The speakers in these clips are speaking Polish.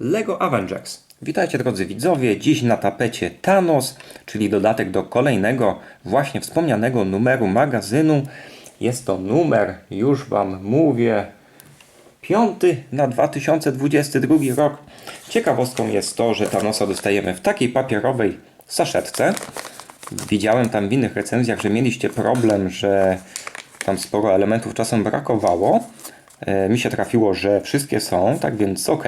LEGO Avengers. Witajcie drodzy widzowie, dziś na tapecie Thanos, czyli dodatek do kolejnego właśnie wspomnianego numeru magazynu. Jest to numer, już Wam mówię, piąty na 2022 rok. Ciekawostką jest to, że Thanosa dostajemy w takiej papierowej saszetce. Widziałem tam w innych recenzjach, że mieliście problem, że tam sporo elementów czasem brakowało. E, Mi się trafiło, że wszystkie są, tak więc ok.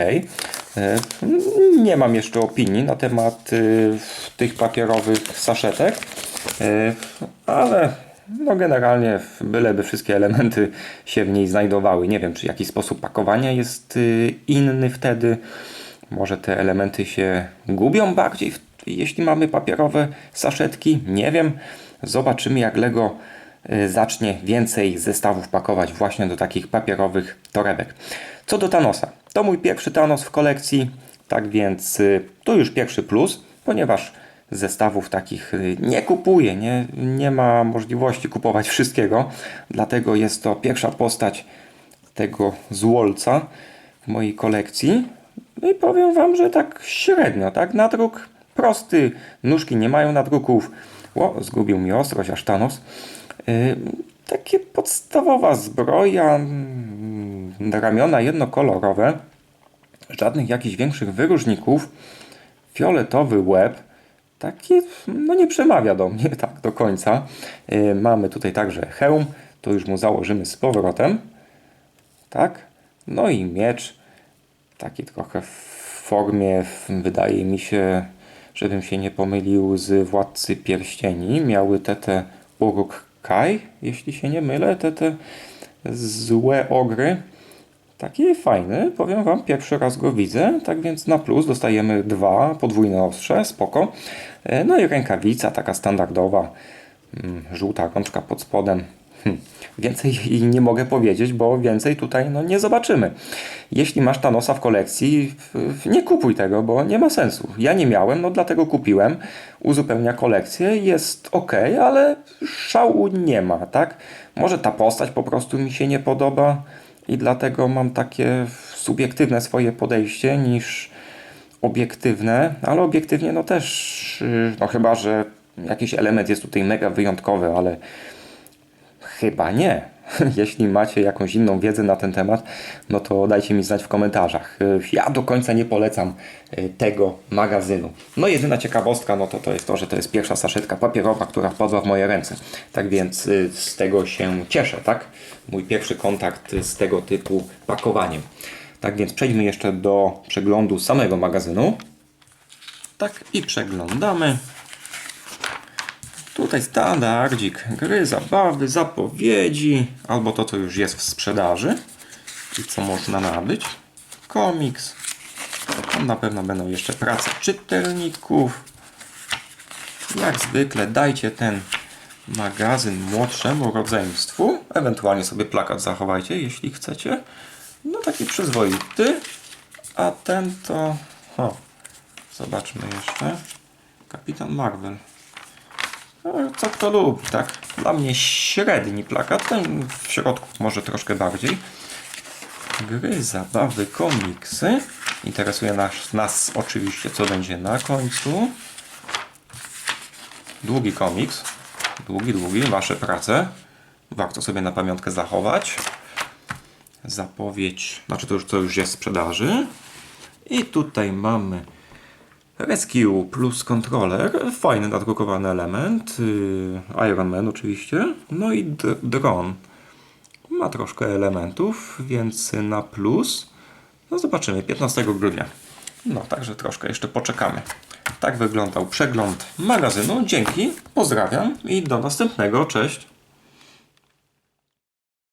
Nie mam jeszcze opinii na temat y, tych papierowych saszetek, E, ale no generalnie byleby wszystkie elementy się w niej znajdowały. Nie wiem, czy jakiś sposób pakowania jest y, inny wtedy. Może te elementy się gubią bardziej, jeśli mamy papierowe saszetki. Nie wiem. Zobaczymy, jak Lego y, zacznie więcej zestawów pakować właśnie do takich papierowych torebek. Co do Thanosa. To mój pierwszy Thanos w kolekcji, tak więc y, to już pierwszy plus, ponieważ zestawów takich y, nie kupuję, nie, nie ma możliwości kupować wszystkiego, dlatego jest to pierwsza postać tego złolca w mojej kolekcji. No i powiem Wam, że tak średnio, tak? Nadruk prosty, nóżki nie mają nadruków. O, zgubił mi ostrość, aż Thanos. Takie podstawowa zbroja, mm, ramiona jednokolorowe, żadnych jakichś większych wyróżników, fioletowy łeb, taki, no nie przemawia do mnie tak do końca. Yy, mamy tutaj także hełm, to już mu założymy z powrotem. Tak? No i miecz, taki trochę w formie, wydaje mi się, żebym się nie pomylił z Władcy Pierścieni. Miały te te Uruk-kai, jeśli się nie mylę, te te złe ogry. Taki fajny, powiem Wam, pierwszy raz go widzę, tak więc na plus dostajemy dwa podwójne ostrze, spoko. E, No i rękawica taka standardowa, mm, żółta rączka pod spodem. Hm. Więcej nie mogę powiedzieć, bo więcej tutaj no, nie zobaczymy. Jeśli masz Thanosa w kolekcji, nie kupuj tego, bo nie ma sensu. Ja nie miałem, no dlatego kupiłem. Uzupełnia kolekcję, jest ok, ale szału nie ma, tak? Może ta postać po prostu mi się nie podoba i dlatego mam takie subiektywne swoje podejście niż obiektywne, ale obiektywnie no też, yy, no chyba, że jakiś element jest tutaj mega wyjątkowy, ale Chyba nie. Jeśli macie jakąś inną wiedzę na ten temat, no to dajcie mi znać w komentarzach. Y, Ja do końca nie polecam y, tego magazynu. No jedyna ciekawostka, no to to jest to, że to jest pierwsza saszetka papierowa, która wpadła w moje ręce. Tak więc y, z tego się cieszę, tak? Mój pierwszy kontakt z tego typu pakowaniem. Tak więc przejdźmy jeszcze do przeglądu samego magazynu. Tak i przeglądamy. Tutaj standardzik, gry, zabawy, zapowiedzi, albo to, co już jest w sprzedaży i co można nabyć. Komiks. Tam na pewno będą jeszcze prace czytelników. Jak zwykle dajcie ten magazyn młodszemu rodzeństwu. Ewentualnie sobie plakat zachowajcie, jeśli chcecie. No taki przyzwoity. A ten to... O, zobaczmy jeszcze. Kapitan Marvel. No, co kto lubi, tak? Dla mnie średni plakat, ten w środku może troszkę bardziej. Gry, zabawy, komiksy. Interesuje nas, nas oczywiście, co będzie na końcu. Długi komiks. Długi, długi, wasze prace. Warto sobie na pamiątkę zachować. Zapowiedź, znaczy to już, to już jest sprzedaży. I tutaj mamy Rescue plus controller, fajny nadrukowany element, yy, Iron Man oczywiście, no i dron. Ma troszkę elementów, więc na plus. No zobaczymy, 15 grudnia. No, także troszkę jeszcze poczekamy. Tak wyglądał przegląd magazynu. Dzięki, pozdrawiam i do następnego. Cześć.